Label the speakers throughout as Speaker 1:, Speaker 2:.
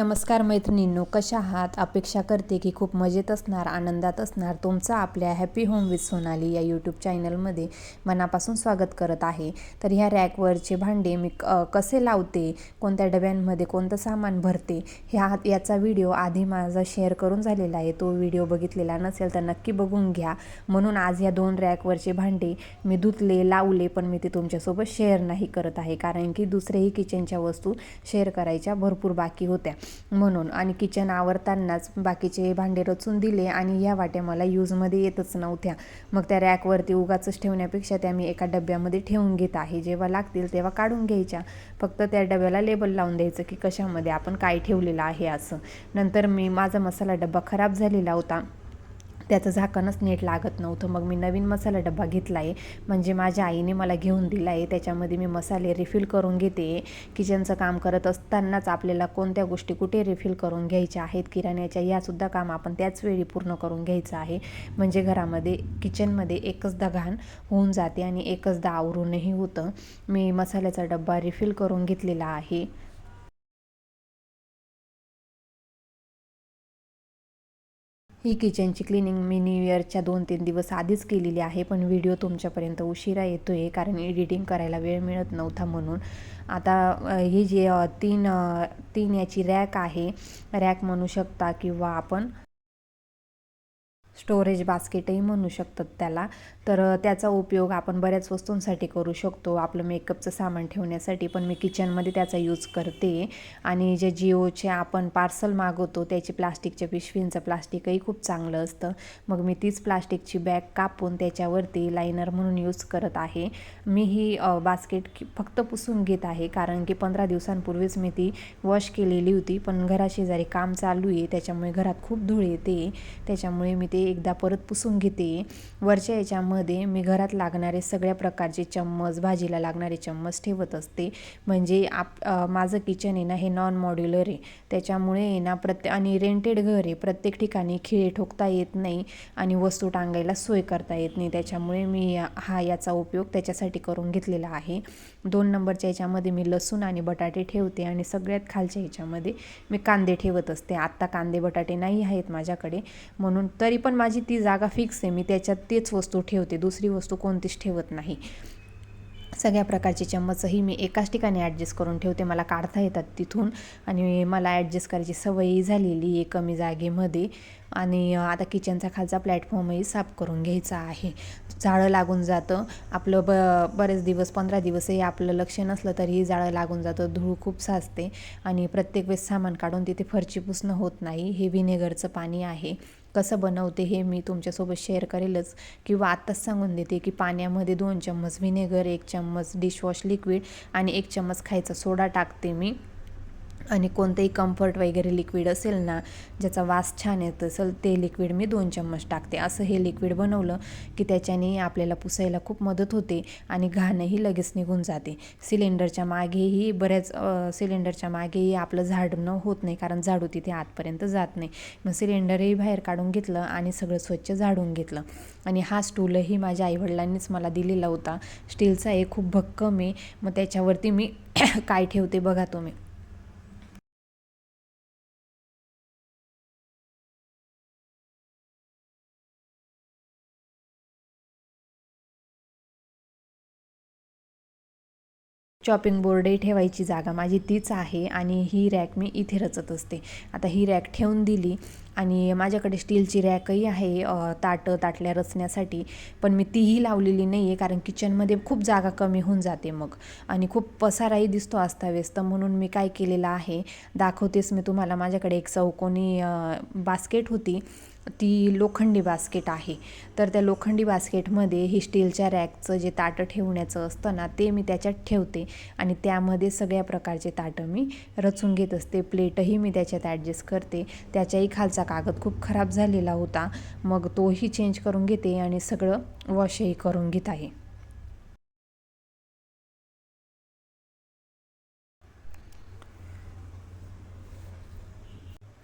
Speaker 1: नमस्कार मैत्रिणींनो कशा आहात? अपेक्षा करते की खूप मजेत असणार आनंदात असणार. तुमचं आपल्या हॅपी होम विथ सोनाली या यूट्यूब चॅनलमध्ये मनापासून स्वागत करत आहे. तर ह्या रॅकवरचे भांडे मी कसे लावते कोणत्या डब्यांमध्ये कोणतं सामान भरते ह्या याचा व्हिडिओ आधी माझा शेअर करून झालेला आहे. तो व्हिडिओ बघितलेला नसेल तर नक्की बघून घ्या. म्हणून आज या दोन रॅकवरचे भांडे मी धुतले लावले पण मी ते तुमच्यासोबत शेअर नाही करत आहे. कारण की दुसरेही किचनच्या वस्तू शेअर करायच्या भरपूर बाकी होत्या. म्हणून आणि किचन आवरतानाच बाकीचे भांडे रचून दिले आणि या वाट्या मला यूजमध्ये येतच नव्हत्या. मग त्या रॅकवरती उगाचच ठेवण्यापेक्षा त्या मी एका डब्यामध्ये ठेवून घेत आहे. जेव्हा लागतील तेव्हा काढून घ्यायच्या. फक्त त्या डब्याला लेबल लावून द्यायचं की कशामध्ये आपण काय ठेवलेलं आहे असं. नंतर मी माझा मसाला डब्बा खराब झालेला होता. त्याचं झाकणच नीट लागत नव्हतं. मग मी नवीन मसाला डब्बा घेतला आहे म्हणजे माझ्या आईने मला घेऊन दिला आहे त्याच्यामध्ये मी मसाले रिफिल करून घेते. किचनचं काम करत असतानाच आपल्याला कोणत्या गोष्टी कुठे रिफिल करून घ्यायच्या आहेत? किराण्याच्या यासुद्धा काम आपण त्याच वेळी पूर्ण करून घ्यायचं आहे. म्हणजे घरामध्ये किचनमध्ये एकचदा घाण होऊन जाते आणि एकचदा आवरूनही होतं. मी मसाल्याचा डब्बा रिफिल करून घेतलेला आहे. ही किचनची क्लिनिंग मी न्यू इयरच्या दोन तीन दिवस आधीच केलेली आहे पण व्हिडिओ तुमच्यापर्यंत उशिरा येतो आहे कारण एडिटिंग करायला वेळ मिळत नव्हता म्हणून. आता ही जी तीन तीन याची रॅक आहे रॅक म्हणू शकता किंवा आपण स्टोरेज बास्केटही म्हणू शकतात त्याला. तर त्याचा उपयोग आपण बऱ्याच वस्तूंसाठी करू शकतो. आपलं मेकअपचं सामान ठेवण्यासाठी पण मी किचनमध्ये त्याचा यूज करते. आणि जे जिओचे आपण पार्सल मागवतो त्याची प्लास्टिकच्या पिशवींचं प्लास्टिकही खूप चांगलं असतं. मग मी तीच प्लास्टिकची बॅग कापून त्याच्यावरती लायनर म्हणून यूज करत आहे. मी ही बास्केट फक्त पुसून घेत आहे. कारण की पंधरा दिवसांपूर्वीच मी ती वॉश केलेली होती. पण घराशेजारी काम चालू आहे. त्याच्यामुळे घरात खूप धूळ येते. त्याच्यामुळे मी ते एकदा परत पुसून घेते. वरच्या याच्यामध्ये मी घरात लागणारे सगळ्या प्रकारचे चम्मच भाजीला लागणारे चम्मच ठेवत असते. म्हणजे आप माझं किचन आहे ना हे नॉन मॉड्युलर आहे. त्याच्यामुळे आहे ना प्रत्ये आणि रेंटेड घर आहे. प्रत्येक ठिकाणी खिळे ठोकता येत नाही आणि वस्तू टांगायला सोय करता येत नाही. त्याच्यामुळे मी हा याचा उपयोग त्याच्यासाठी करून घेतलेला आहे. दोन नंबरच्या याच्यामध्ये मी लसूण आणि बटाटे ठेवते आणि सगळ्यात खालच्या याच्यामध्ये मी कांदे ठेवत असते. आत्ता कांदे बटाटे नाही आहेत माझ्याकडे. म्हणून तरी पण माझी ती जागा फिक्स आहे. मी त्याच्यात तेच वस्तू ठेवते. दुसरी वस्तू कोणतीच ठेवत नाही. सगळ्या प्रकारचे चम्मचही मी एकाच ठिकाणी ॲडजस्ट करून ठेवते. मला काढता येतात तिथून. आणि मला ॲडजस्ट करायची सवयही झालेली आहे कमी जागेमध्ये. आणि आता किचनचा खालचा प्लॅटफॉर्मही साफ करून घ्यायचा आहे. जाळं लागून जातं. आपलं ब बरेच दिवस पंधरा दिवसही आपलं लक्ष नसलं तरीही जाळं लागून जातं. धूळ खूप साचते. आणि प्रत्येक वेळेस सामान काढून तिथे फरची पुसणं होत नाही. हे व्हिनेगरचं पाणी आहे. कसं बनवते हे मी तुमच्यासोबत शेअर करेलच. किंवा आत्ताच सांगून देते की पाण्यामध्ये दोन चम्मच व्हिनेगर एक चम्मच डिशवॉश लिक्विड आणि एक चम्मच खायचा सोडा टाकते मी. आणि कोणतंही कम्फर्ट वगैरे लिक्विड असेल ना ज्याचा वास छान येत असेल ते लिक्विड मी दोन चम्मच टाकते. असं हे लिक्विड बनवलं की त्याच्याने आपल्याला पुसायला खूप मदत होते आणि घाणही लगेच निघून जाते. सिलेंडरच्या मागेही बऱ्याच सिलेंडरच्या मागेही आपलं झाडणं होत नाही कारण झाडू तिथे आतपर्यंत जात नाही. मग सिलेंडरही बाहेर काढून घेतलं आणि सगळं स्वच्छ झाडून घेतलं. आणि हा स्टूलही माझ्या आईवडिलांनीच मला दिलेला होता. स्टीलचा एक खूप भक्कम आहे. मग त्याच्यावरती मी काय ठेवते बघा तुम्ही. चॉपिंग बोर्डही ठेवायची जागा माझी तीच आहे आणि ही रॅक मी इथे रचत असते. आता ही रॅक ठेवून दिली आणि माझ्याकडे स्टीलची रॅकही आहे ताटं ताटल्या रचण्यासाठी. पण मी तीही लावलेली नाही आहे कारण किचनमध्ये खूप जागा कमी होऊन जाते मग. आणि खूप पसाराही दिसतो अस्ताव्यस्त म्हणून मी काय केलेलं आहे दाखवतेच मी तुम्हाला. माझ्याकडे एक चौकोनी बास्केट होती. ती लोखंडी बास्केट आहे. तर त्या लोखंडी बास्केटमध्ये ही स्टीलच्या रॅकचं जे ताटं ठेवण्याचं असतं ना ते मी त्याच्यात ठेवते. आणि त्यामध्ये सगळ्या प्रकारचे ताटं मी रचून घेत असते. प्लेटही मी त्याच्यात ॲडजस्ट करते. त्याच्याही खालचा कागद खूप खराब झालेला होता. मग तोही चेंज करून घेते आणि सगळं वॉशही करून घेत आहे.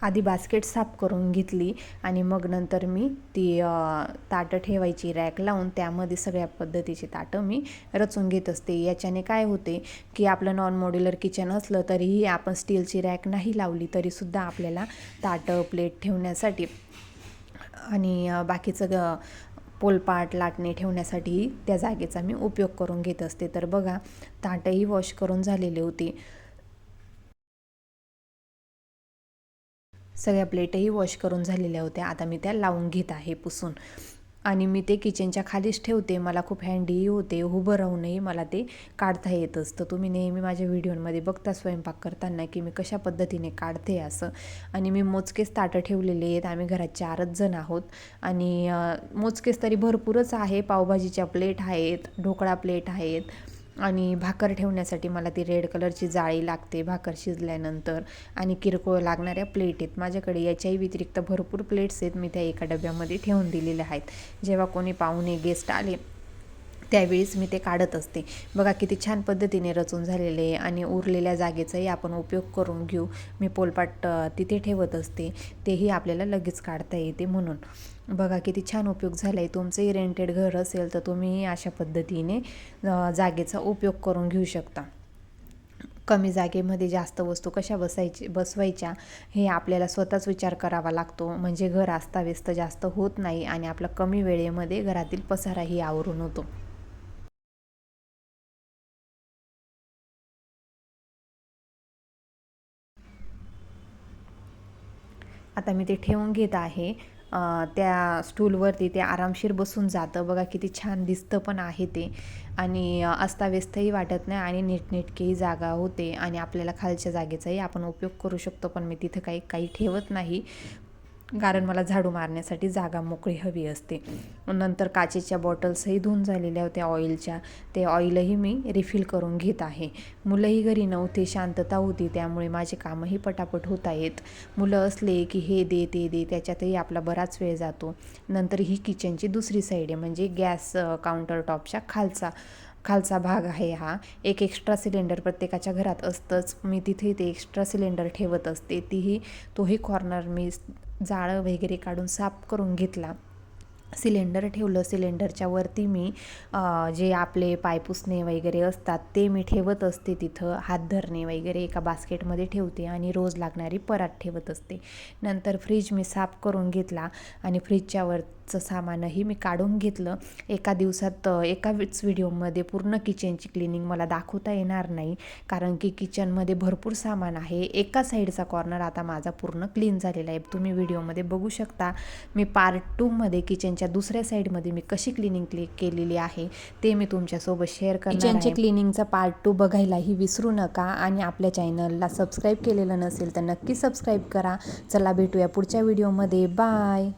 Speaker 1: आधी बास्केट साफ करून घेतली आणि मग नंतर मी ती ताटं ठेवायची रॅक लावून त्यामध्ये सगळ्या पद्धतीची ताटं मी रचून घेत असते. याच्याने काय होते की आपलं नॉन मॉड्युलर किचन असलं तरीही आपण स्टीलची रॅक नाही लावली तरीसुद्धा आपल्याला ताटं प्लेट ठेवण्यासाठी आणि बाकीचं ग पोलपाट लाटणे ठेवण्यासाठी त्या जागेचा मी उपयोग करून घेत असते. तर बघा ताटंही वॉश करून झालेली होती. सगळ्या प्लेटही वॉश करून झालेल्या होत्या. आता मी त्या लावून घेत आहे पुसून. आणि मी ते किचनच्या खालीच ठेवते. मला खूप हँडीही होते. उभं राहूनही मला ते काढता येत असतं. तुम्ही नेहमी माझ्या व्हिडिओमध्ये बघता स्वयंपाक करताना की मी कशा पद्धतीने काढते असं. आणि मी मोजकेच ताटं ठेवलेले आहेत. आम्ही घरात चारच जण आहोत. आणि मोजकेच तरी भरपूरच आहे. पावभाजीच्या प्लेट आहेत. ढोकळा प्लेट आहेत. आणि भाकर ठेवण्यासाठी मला ती रेड कलरची जाळी लागते भाकर शिजल्यानंतर. आणि किरकोळ लागणाऱ्या प्लेट आहेत. माझ्याकडे याच्याही व्यतिरिक्त भरपूर प्लेट्स आहेत. मी त्या एका डब्यामध्ये ठेवून दिलेल्या आहेत. जेव्हा कोणी पाहुणे गेस्ट आले त्यावेळीस मी ते काढत असते. बघा किती छान पद्धतीने रचून झालेले आहे आणि उरलेल्या जागेचाही आपण उपयोग करून घेऊ. मी पोलपाट तिथे ठेवत असते. तेही आपल्याला लगेच काढता येते म्हणून. बघा किती छान उपयोग झाला आहे तुमचंही रेंटेड घर असेल तर तुम्हीही अशा पद्धतीने जागेचा उपयोग करून घेऊ शकता. कमी जागेमध्ये जास्त वस्तू कशा बसायची बसवायच्या हे आपल्याला स्वतःच विचार करावा लागतो. म्हणजे घर अस्ताव्यस्त जास्त होत नाही आणि आपला कमी वेळेमध्ये घरातील पसाराही आवरून होतो. आता मी ते ठेवून घेत आहे. त्या स्टूलवरती ते आरामशीर बसून जातं. बघा किती छान दिसतं पण आहे ते. आणि अस्ताव्यस्तही वाटत नाही आणि नीटनेटकीही जागा होते. आणि आपल्याला खालच्या जागेचाही आपण उपयोग करू शकतो. पण मी तिथं काही काही ठेवत नाही. कारण मला झाडू मारण्यासाठी जागा मोकळी हवी असते. नंतर काचेच्या बॉटल्सही धुवून झालेल्या होत्या ऑइलच्या. ते ऑइलही मी रिफिल करून घेत आहे. मुलंही घरी नव्हते शांतता होती त्यामुळे माझे कामही पटापट होत आहेत. मुलं असले की हे दे ते दे त्याच्यातही आपला बराच वेळ जातो. नंतर ही किचनची दुसरी साईड आहे म्हणजे गॅस काउंटर टॉपच्या खालचा खालचा भाग आहे हा. एक एक्स्ट्रा सिलेंडर प्रत्येकाच्या घरात असतंच. मी तिथे ते एक्स्ट्रा सिलेंडर ठेवत असते. तीही तोही कॉर्नर मी जाळं वगैरे काढून साफ करून घेतला. सिलेंडर ठेवलं. सिलेंडरच्या वरती मी जे आपले पायपुसणे वगैरे असतात ते मी ठेवत असते तिथं. हात धरणे वगैरे एका बास्केटमध्ये ठेवते आणि रोज लागणारी परात ठेवत असते. नंतर फ्रीज मी साफ करून घेतला आणि फ्रीजच्या वरचं सामानही मी काढून घेतलं. एका दिवसात एकाच व्हिडिओमध्ये पूर्ण किचनची क्लिनिंग मला दाखवता येणार नाही. कारण की किचनमध्ये भरपूर सामान आहे. एका साईडचा कॉर्नर आता माझा पूर्ण क्लीन झालेला आहे. तुम्ही व्हिडिओमध्ये बघू शकता. मी पार्ट टूमध्ये किचनच्या दुसऱ्या साईडमध्ये मी कशी क्लिनिंग क्लिक केलेली आहे ते मी तुमच्यासोबत शेअर करणार किचनचे क्लिनिंगचा पार्ट टू बघायलाही विसरू नका आणि आपल्या चॅनलला सबस्क्राईब केलेलं नसेल तर नक्की सबस्क्राईब करा. चला भेटूया पुढच्या व्हिडिओमध्ये. बाय!